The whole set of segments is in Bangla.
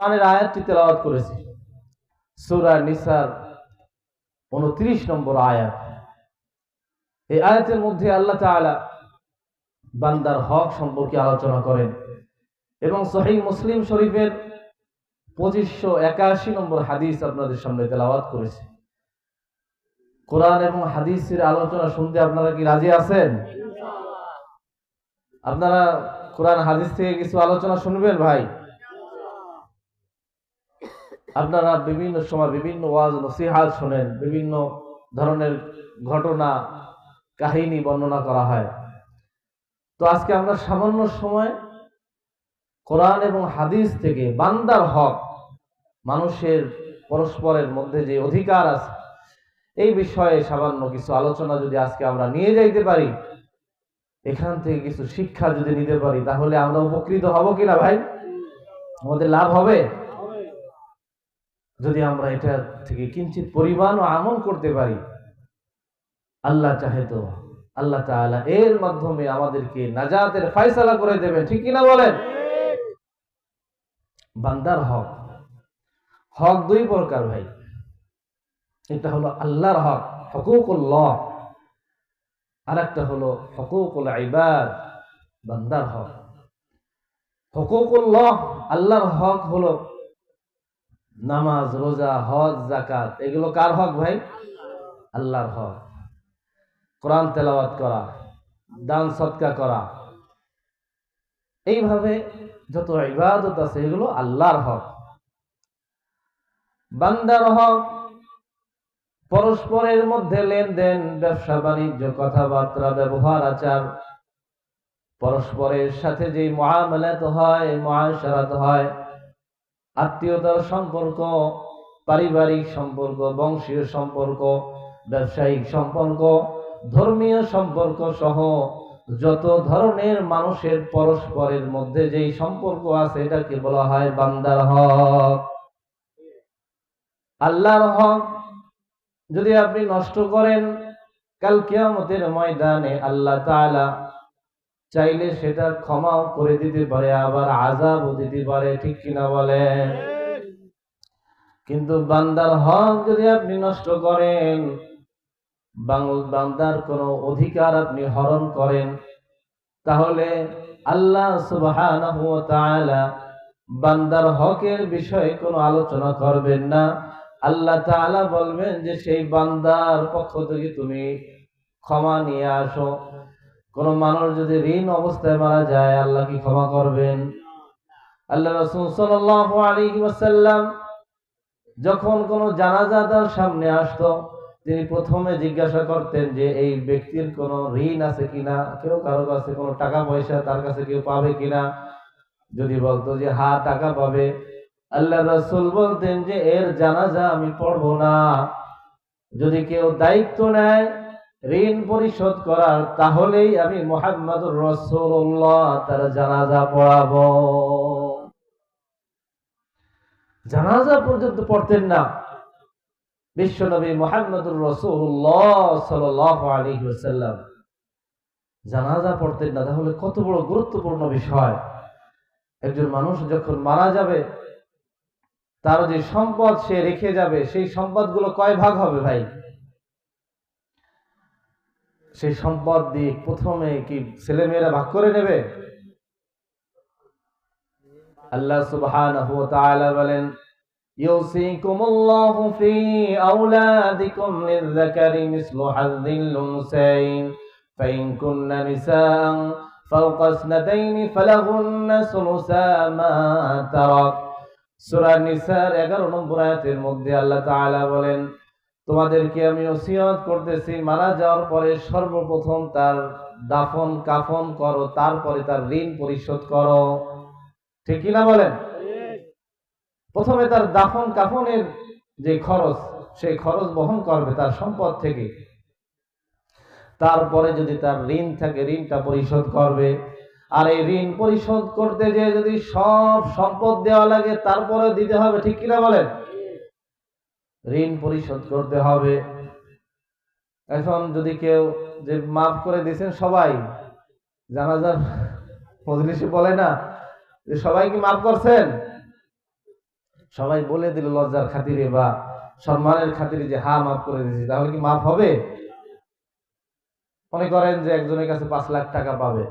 কোরআনের আয়াতটি তেলাওয়াত করেছি। সূরা নিসার 29 নম্বর আয়াত। এই আয়াতের মধ্যে আল্লাহ তাআলা বান্দার হক সম্পর্কে আলোচনা করেন এবং সহিহ মুসলিম শরীফের পঁচিশশো একাশি নম্বর হাদিস আপনাদের সামনে তেলাওয়াত করেছে। কোরআন এবং হাদিসের আলোচনা শুনতে আপনারা কি রাজি আছেন? আপনারা কোরআন হাদিস থেকে কিছু আলোচনা শুনবেন ভাই? আপনারা বিভিন্ন সময় বিভিন্ন ওয়াজ, নসিহাত শোনেন, বিভিন্ন ধরনের ঘটনা, কাহিনী বর্ণনা করা হয়। তো আজকে আমরা সামান্য সময় কোরআন এবং হাদিস থেকে বান্দার হক, মানুষের পরস্পরের মধ্যে যে অধিকার আছে, এই বিষয়ে সামান্য কিছু আলোচনা যদি আজকে আমরা নিয়ে যাইতে পারি, এখান থেকে কিছু শিক্ষা যদি নিতে পারি, তাহলে আমরা উপকৃত হব কিনা ভাই? আমাদের লাভ হবে? যদি আমরা এটা থেকে কিঞ্চিত পরিমাণ ও আমল করতে পারি, আল্লাহ চাহে তো আল্লাহ তাআলা এর মাধ্যমে আমাদেরকে নাজাতের ফয়সালা করে দেবেন, ঠিক কিনা বলেন? বান্দার হক হক দুই প্রকার ভাই। এটা হলো আল্লাহর হক, হকুকুল্লাহ আর একটা হলো হকুকুল ইবাদ, বান্দার হক। হকুকুল্লাহ, আল্লাহর হক হলো নামাজ, রোজা, হজ জাকাত এগুলো কার হক ভাই? আল্লাহর হক। কোরআন তেলাওয়াত করা, দান সৎকা করা। এইভাবে যত ইবাদত আছে, এগুলো আল্লাহর হক। বান্দার হক, পরস্পরের মধ্যে লেনদেন, ব্যবসা, বাণিজ্য, কথাবার্তা, ব্যবহার, আচার। পরস্পরের সাথে যে মহামেলাত হয়, মহাসারাত হয় আত্মীয়তার সম্পর্ক, পারিবারিক সম্পর্ক, বংশীয় সম্পর্ক, ব্যবসায়িক সম্পর্ক, ধর্মীয় সম্পর্ক সহ যত ধরনের মানুষের পরস্পরের মধ্যে যেই সম্পর্ক আছে, এটাকে বলা হয় বান্দার হক। আল্লাহর হক যদি আপনি নষ্ট করেন, কাল কিয়ামতের ময়দানে আল্লাহ তাআলা চাইলে সেটা ক্ষমাও করে দিতে পারে, আবার আজাবও দিতে পারে, ঠিক কিনা বলেন? কিন্তু বান্দার হক যদি আপনি নষ্ট করেন বান্দার কোনো অধিকার আপনি হরণ করেন, তাহলে আল্লাহ তাআলা বান্দার হকের বিষয়ে কোনো আলোচনা করবেন না। আল্লাহ তাআলা বলবেন যে, সেই বান্দার পক্ষ থেকে তুমি ক্ষমা নিয়ে আসো। কোন মানুষ যদি ঋণ অবস্থায় মারা যায়, আল্লাহ কি ক্ষমা করবেন? আল্লাহ রাসূল যখন কোন জানাজা তার সামনে আসতো, তিনি প্রথমে জিজ্ঞাসা করতেন যে, এই ব্যক্তির কোনো ঋণ আছে কিনা? কেউ কারও কাছে কোনো টাকা পয়সা তার কাছে কেউ পাবে কিনা? যদি বলতো যে, হা, টাকা পাবে। আল্লাহ রসুল বলতেন যে, এর জানাজা আমি পড়ব না। যদি কেউ দায়িত্ব নেয় ঋণ পরিশোধ করার, তাহলেই আমি মোহাম্মদুর রসুল্লাহ তার জানাজা পড়াবো। জানাজা পর্যন্ত পড়তেন না। বিশ্বনবী মোহাম্মদুর রসুল্লাহ সাল জানাজা পড়তেন না, তাহলে কত বড় গুরুত্বপূর্ণ বিষয়। একজন মানুষ যখন মারা যাবে, তার যে সম্পদ সে রেখে যাবে, সেই সম্পদগুলো কয় ভাগ হবে ভাই? সেই সম্পদ দিয়ে প্রথমে কি ছেলেমেয়েরা ভাগ করে নেবে আল্লাহ সুবহানাহু ওয়া তাআলা বলেন يوصيكم الله في أولادكم للذكر مثل حظ الأنثيين فإن كن نساء فوق اثنتين فلهن ثلثا ما ترك সূরা নিসার 11 নম্বর আয়াতের মধ্যে আল্লাহ তাআলা বলেন তোমাদেরকে আমি ওসিয়ত করতেছি, মারা যাওয়ার পরে সর্বপ্রথম তার দাফন, কাফন করো, তারপরে তার ঋণ পরিশোধ করো। ঠিক কিনা বলেন? প্রথমে তার দাফন, কাফনের যে খরচ সেই খরচ বহন করবে তার সম্পদ থেকে। তারপরে যদি তার ঋণ থাকে, ঋণটা পরিশোধ করবে। আর এই ঋণ পরিশোধ করতে যে যদি সব সম্পদ দেওয়া লাগে তারপরে দিতে হবে, ঠিক কিনা বলেন? ঋণ পরিশোধ করতে হবে। এখন যদি কেউ যে মাফ করে দিয়েছেন সবাই, জানাজার মজলিসে বলে না যে সবাই কি মাফ করছেন? সবাই বলে দিল লজ্জার খাতিরে বা সম্মানের খাতিরে যে হা মাফ করে দিয়েছি, তাহলে কি মাফ হবে? মনে করেন যে একজনের কাছে পাঁচ লাখ টাকা পাবে,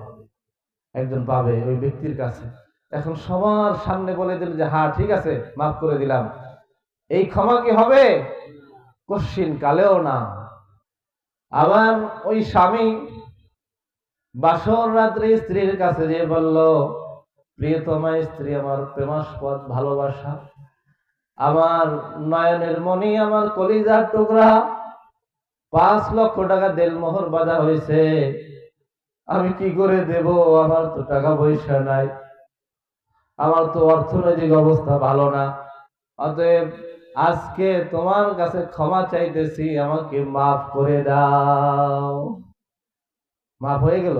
একজন পাবে ওই ব্যক্তির কাছে। এখন সবার সামনে বলে দিল যে হা ঠিক আছে, মাফ করে দিলাম। এই ক্ষমা কি হবে? কশ্চিন কালেও না। আবার ওই স্বামী বাসর রাত্রে স্ত্রীর কাছে যে বলল, প্রিয়তমা, স্ত্রী আমার প্রেমাস্পদ, ভালোবাসা। আমার নয়নের মণি, আমার কলিজার টুকরা। পাঁচ লক্ষ টাকা দেলমোহর বাঁধা হয়েছে। আমি কি করে দেব? আমার তো টাকা পয়সা নাই। আমার তো অর্থনৈতিক অবস্থা ভালো না। অতএব আজকে তোমার কাছে ক্ষমা চাইতেছি, আমাকে মাফ করে দাও। মাফ হয়ে গেল?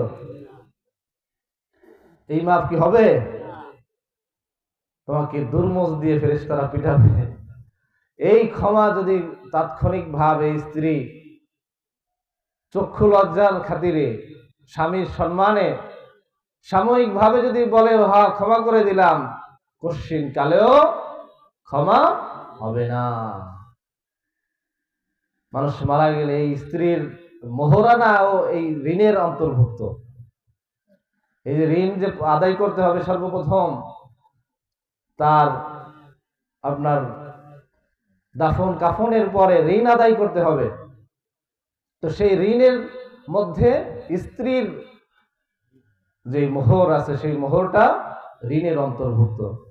এই মাফ কি হবে? তোমাকে দুর্মোজ দিয়ে ফেরেশতারা পিটাবে। এই ক্ষমা যদি তাৎক্ষণিক ভাবে স্ত্রী চক্ষু লজ্জার খাতিরে, স্বামীর সম্মানে সাময়িক ভাবে যদি বলে হা ক্ষমা করে দিলাম, কশ্চিন কালেও ক্ষমা হবে না। মানুষ মারা গেলে এই স্ত্রীর মোহরানা ও এই ঋণের অন্তর্ভুক্ত। এই যে ঋণ যে আদায় করতে হবে সর্বপ্রথম, তার আপনার দাফন কাফনের পরে ঋণ আদায় করতে হবে। তো সেই ঋণের মধ্যে স্ত্রীর যে মোহর আছে, সেই মোহরটা ঋণের অন্তর্ভুক্ত।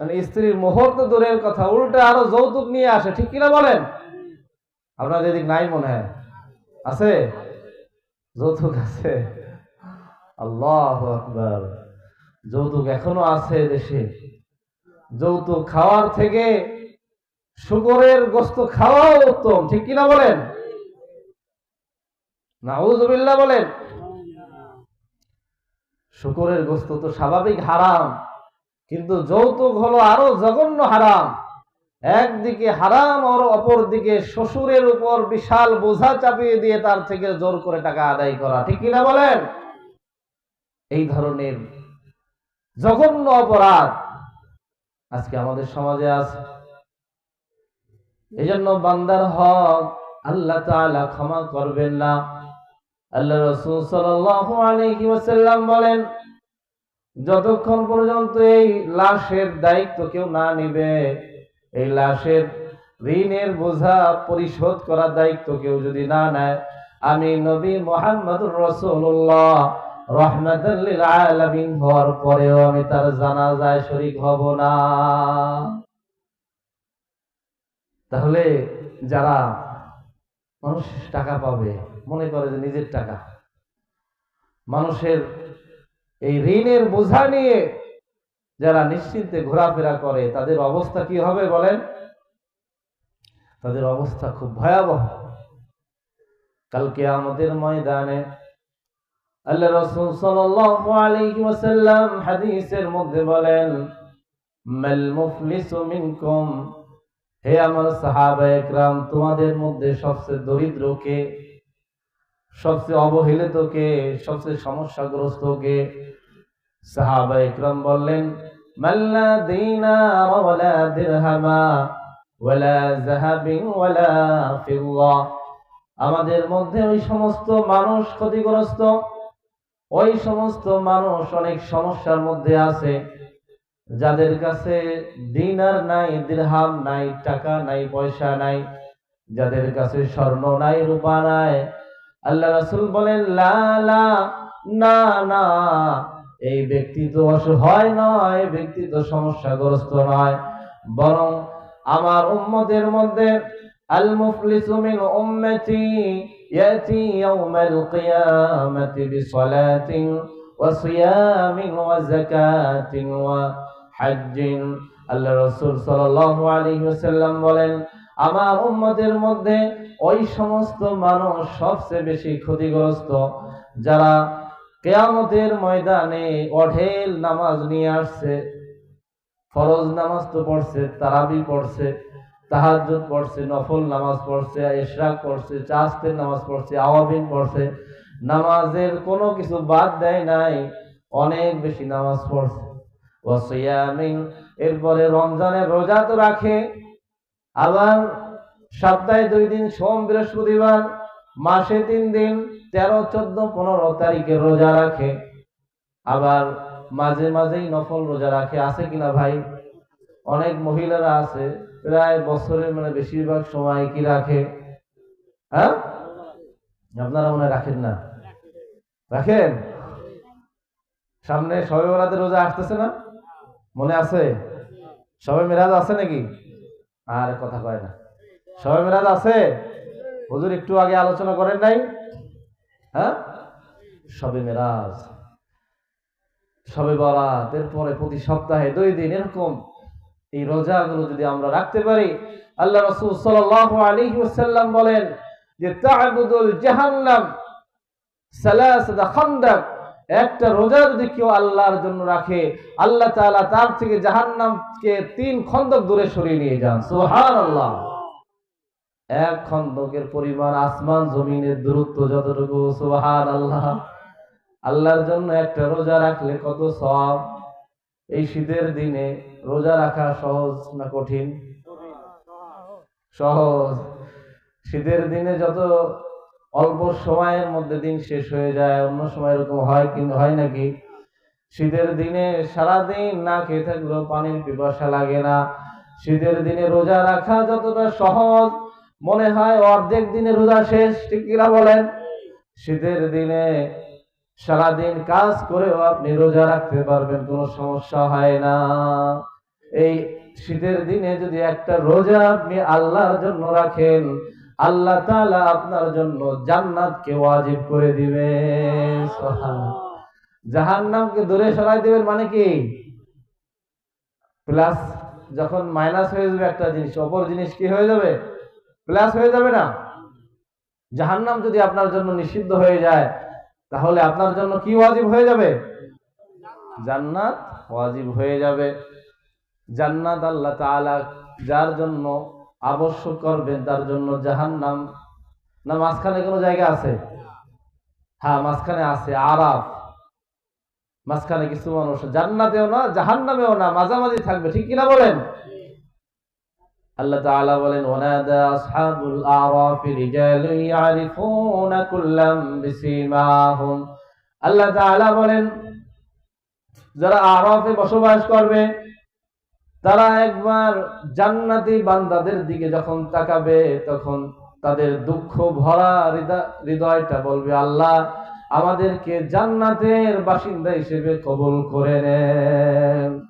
মানে স্ত্রীর মোহর তো দূরের কথা, উল্টা আরও যৌতুক নিয়ে আসে, ঠিক কিনা বলেন? আপনার এদিক নাই মনে হয়? আছে? যৌতুক আছে? আল্লাহ আকবার। যৌতুক এখনও আছে দেশে। যৌতুক খাওয়ার থেকে শুকরের গোস্ত খাওয়াও উত্তম, ঠিক কিনা বলেন? নাউজুবিল্লাহ বলেন, শুকরের গোস্ত তো স্বাভাবিক হারাম। কিন্তু যৌতুক হলো আরও জঘন্য হারাম। একদিকে হারাম আর অপর দিকে শ্বশুরের উপর বিশাল বোঝা চাপিয়ে দিয়ে তার থেকে জোর করে টাকা আদায় করা, ঠিক কিনা বলেন? এই ধরনের জঘন্য অপরাধ আজকে আমাদের সমাজে আছে। এই জন্য বান্দার হক আল্লাহ তাআলা ক্ষমা করবেন না। আল্লাহ রসুল সাল্লাল্লাহু আলাইহি বলেন যতক্ষণ পর্যন্ত এই লাশের দায়িত্ব কেউ না নিবে, এই লাশের ঋণের বোঝা পরিশোধ করার দায়িত্ব কেউ যদি না নেয়, আমি নবী মোহাম্মদুর রসুল্লাহ হওয়ার পরেও আমি তার জানাজায় শরীক হব না। তাহলে যারা মানুষ টাকা পাবে, মনে করে যে নিজের টাকা, মানুষের এই ঋণের বোঝা নিয়ে যারা নিশ্চিন্তে ঘোরাফেরা করে, তাদের অবস্থা কি হবে বলেন? তাদের অবস্থা খুব ভয়াবহ। কালকে আমাদের ময়দানে আল্লাহ রসুল ওয়াসাল্লাম হাদিসের মধ্যে বলেন, মাল মুফলিসু মিনকুম? হে আমার সাহাবা তোমাদের মধ্যে সবচেয়ে দরিদ্র কে? সবচেয়ে অবহেলিত কে সবচেয়ে সমস্যাগ্রস্ত কে সাহাবা একরাম বললেন, মাল্লা দিনার ওয়ালা দিরহামা ওয়ালা যাহাবিন ওয়ালা ফিল্লা আমাদের মধ্যে ওই সমস্ত মানুষ ক্ষতিগ্রস্ত, ওই সমস্ত মানুষ অনেক সমস্যার মধ্যে আছে, যাদের কাছে দিনার নাই, দিরহাম নাই, টাকা নাই, পয়সা নাই, যাদের কাছে স্বর্ণ নাই, রূপা নাই আল্লাহ রাসূল বলেন, লা লা, না না, এই ব্যক্তি তো অসহায় নয় ব্যক্তি তো সমস্যাগ্রস্ত নয়। বরং আমার উম্মতের মধ্যে আল মুফলিসু মিন উম্মতি ইয়াতি ইয়াউমাল কিয়ামাতি বিসালাতিন ওয়া সিয়ামিন ওয়া যাকাতিন ওয়া হাজ্জিন। আল্লাহ রাসূল সাল্লাল্লাহু আলাইহি ওয়াসাল্লাম বলেন, আমার উম্মতের মধ্যে ওই সমস্ত মানুষ সবচেয়ে বেশি ক্ষতিগ্রস্ত, যারা কেয়ামতের ময়দানে অঢেল নামাজ নিয়ে আসছে, ফরজ নামাজ তো পড়ছে, তারাবি পড়ছে, তাহাজ্জুদ পড়ছে, নফল নামাজ পড়ছে ইশরাক পড়ছে, চাস্তের নামাজ পড়ছে, আওয়াবিন পড়ছে, নামাজের কোনো কিছু বাদ দেয় নাই, অনেক বেশি নামাজ পড়ছে। ওয়াসিয়ামিন এরপরে রমজানের রোজা তো রাখে, আবার সপ্তাহে দুই দিন সোম, বৃহস্পতিবার, মাসে তিন দিন, তেরো, চোদ্দ, পনেরো তারিখে রোজা রাখে। আবার মাঝে মাঝেই নফল রোজা রাখে। আছে কিনা ভাই? অনেক মহিলারা আছে, প্রায় বছরের মানে বেশিরভাগ সময় কি রাখে? হ্যাঁ? আপনারা মনে রাখেন না? রাখেন? সামনে সবে বরাতে রোজা আসতেছে না? মনে আছে? সবে মেরাজ আছে নাকি? আর কথা কয় না। সবে মেরাজ আছে? হুজুর, একটু আগে আলোচনা করেন নাই? হ্যাঁ? সবে মেরাজ। সবে বরাত। এরপরে প্রতি সপ্তাহে দুই দিন এরকম এই রোজাগুলো যদি আমরা রাখতে পারি, আল্লাহ রসুল সাল্লাল্লাহু আলাইহি ওয়াসাল্লাম বলেন, যে তা'বুদুল জাহান্নাম একটা রোজা যদি কেউ আল্লাহর জন্য রাখে, আল্লাহ তাআলা তার থেকে জাহান্নামকে তিন খন্দক দূরে সরিয়ে নিয়ে যান। সুবহানাল্লাহ। এক খন্দকের পরিমাণ আসমান জমিনের দূরত্ব যতটুকু সোহান আল্লাহ আল্লাহর জন্য একটা রোজা রাখলে কত সব এই শীতের দিনে রোজা রাখা সহজ না কঠিন? সহজ। শীতের দিনে যত অল্প সময়ের মধ্যে দিন শেষ হয়ে যায়, অন্য সময় এরকম হয় কিন্তু হয় নাকি? শীতের দিনে সারাদিন না খেয়ে থাকলেও পানির পিপাসা লাগে না। শীতের দিনে রোজা রাখা যতটা সহজ মনে হয় অর্ধেক দিনে রোজা শেষ, ঠিক কিনা বলেন? শীতের দিনে সারাদিন কাজ করেও আপনি রোজা রাখতে পারবেন, কোনো সমস্যা হয় না। এই শীতের দিনে যদি একটা রোজা আপনি আল্লাহর জন্য রাখেন, আল্লাহ তালা আপনার জন্য জান্নাতকে ওয়াজিব করে দিবেন জাহান্নামকে দূরে সরাই দিবেন মানে কি? প্লাস যখন মাইনাস হয়ে যাবে একটা জিনিস, অপর জিনিস কি হয়ে যাবে? প্লাস হয়ে যাবে না? জাহান্নাম যদি আপনার জন্য নিষিদ্ধ হয়ে যায়, তাহলে আপনার জন্য কি ওয়াজিব হয়ে যাবে? জান্নাত ওয়াজিব হয়ে যাবে। জান্নাত আল্লাহ তাআলা যার জন্য আবশ্যক করবেন, তার জন্য জাহান্নাম। না, মাঝখানে কোনো জায়গা আছে? হ্যাঁ মাঝখানে আছে, আরাফ। মাঝখানে কিছু মানুষ, জান্নাতেও না, জাহান্নামেও না, মাঝামাঝি থাকবে, ঠিক কিনা বলেন? আল্লাহ তাআলা বলেন, ওয়ানাদা আসহাবুল আরাফ রিজালুন ইয়ারিফুনা কুল্লাম বিসিমাহুম। আল্লাহ তাআলা বলেন, যারা আরাফে বসবাস করবে, তারা একবার জান্নাতি বান্দাদের দিকে যখন তাকাবে, তখন তাদের দুঃখ ভরা হৃদয়- হৃদয়টা বলবে, আল্লাহ, আমাদেরকে জান্নাতের বাসিন্দা হিসেবে কবুল করে নেন।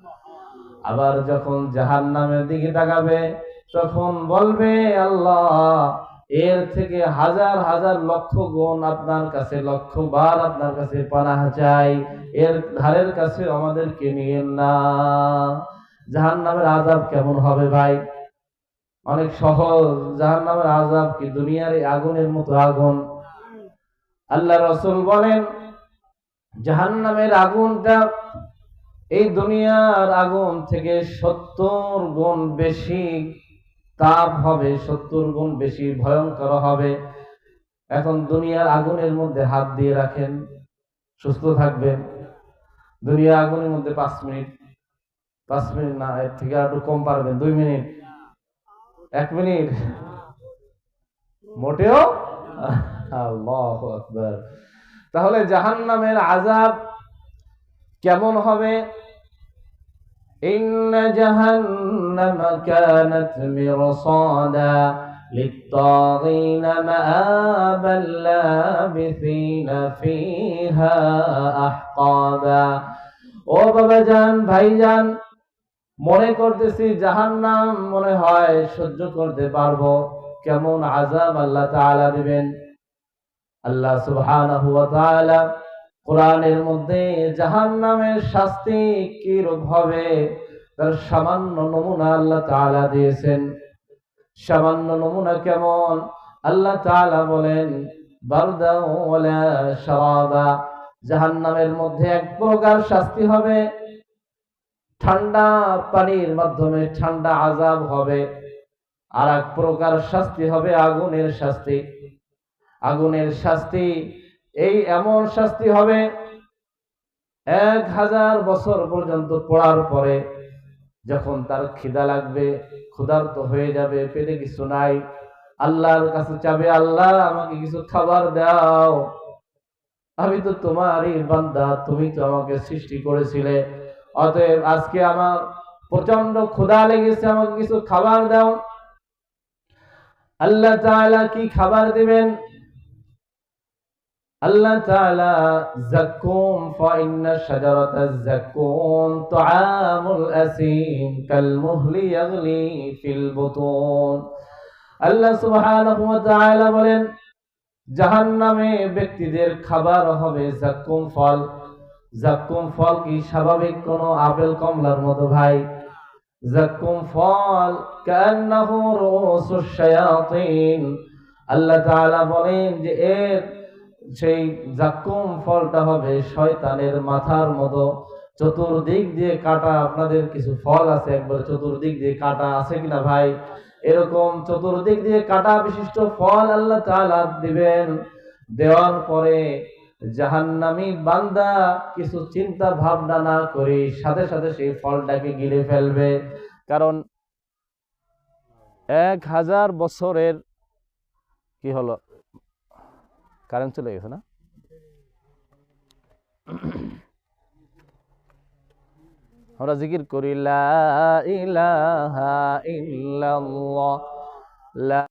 আবার যখন জাহান্নামের দিকে তাকাবে তখন বলবে, আল্লাহ, এর থেকে হাজার হাজার লক্ষ গুণ আপনার কাছে, লক্ষ বার আপনার কাছে পানাহ চাই। এর ধারের কাছে আমাদেরকে নিয়েন না। জাহান নামের আজাব কেমন হবে ভাই? অনেক সহজ। জাহান নামের আজাব কি দুনিয়ার এই আগুনের মতো আগুন? আল্লাহ রসুল বলেন জাহান নামের আগুনটা এই দুনিয়ার আগুন থেকে সত্তর গুণ বেশি তাপ হবে, সত্তর গুণ বেশি ভয়ঙ্কর হবে। এখন দুনিয়ার আগুনের মধ্যে হাত দিয়ে রাখেন, সুস্থ থাকবেন। দুনিয়ার আগুনের মধ্যে পাঁচ মিনিট পাঁচ মিনিট না, এর থেকে আর একটু কম পারবেন, দুই মিনিট, এক মিনিট। মোটেও? তাহলে জাহান্নামের আজাব কেমন হবে? إن جهنم كانت مرصادا للطاغين مآبا لابثين فيها أحقابا ও বাবা যান ভাইজান মনে করতেছি জাহান্নাম মনে হয় সহ্য করতে পারবো কেমন আজাব আল্লাহ তাআলা দিবেন আল্লাহ সুবহানাহু ওয়া তাআলা কোরআনের মধ্যে জাহান্নামের শাস্তি কি রূপ হবে? তার সামান্য নমুনা আল্লাহ তাআলা দিয়েছেন। সামান্য নমুনা কেমন? আল্লাহ তাআলা বলেন শারাবা। জাহান্নামের মধ্যে এক প্রকার শাস্তি হবে। ঠান্ডা পানির মাধ্যমে ঠান্ডা আজাব হবে। আর এক প্রকার শাস্তি হবে আগুনের শাস্তি। আগুনের শাস্তি এই এমন শাস্তি হবে এক হাজার বছর পর্যন্ত পড়ার পরে যখন তার খিদা লাগবে, ক্ষুধার্ত হয়ে যাবে, পেটে কিছু নাই, আল্লাহর কাছে চাবে, আল্লাহ, আমাকে কিছু খাবার দাও। আমি তো তোমারই বান্দা, তুমি তো আমাকে সৃষ্টি করেছিলে। অতএব আজকে আমার প্রচণ্ড ক্ষুধা লেগেছে, আমাকে কিছু খাবার দাও। আল্লাহ কি খাবার দিবেন? আল্লাহ তাআলা যাক্কুম ফাইন্না শাজারাতাজ যাক্কুম তুআমুল আসিম কাল মুহলি ইয়াগলি ফিল বুতুন। আল্লাহ সুবহানাহু ওয়া তাআলা বলেন, জাহান্নামে ব্যক্তিদের খাবার হবে যাক্কুম ফল। যাক্কুম ফল কি স্বাভাবিক কোন আপেল, কমলার মতো ভাই? যাক্কুম ফল কান্নাহু রুসুশ শায়াতিন। আল্লাহ তাআলা বলেন যে এর সেই জাক্কুম ফলটা হবে শয়তানের মাথার মতো। চতুর্দিক দিয়ে কাটা, আপনাদের কিছু ফল আছে, একবার চতুর্দিক দিয়ে কাটা আছে কিনা ভাই? এরকম চতুর্দিক দিয়ে কাটা বিশিষ্ট ফল আল্লাহ তাআলা দিবেন। দেওয়ার পরে জাহান্নামী বান্দা কিছু চিন্তা ভাবনা না করে সাথে সাথে সেই ফলটাকে গিলে ফেলবে। কারণ এক হাজার বছরের কি হলো? কারেন্ট চলে গেছে না? আমরা জিকির করি লা ইলাহা ইল্লাল্লাহ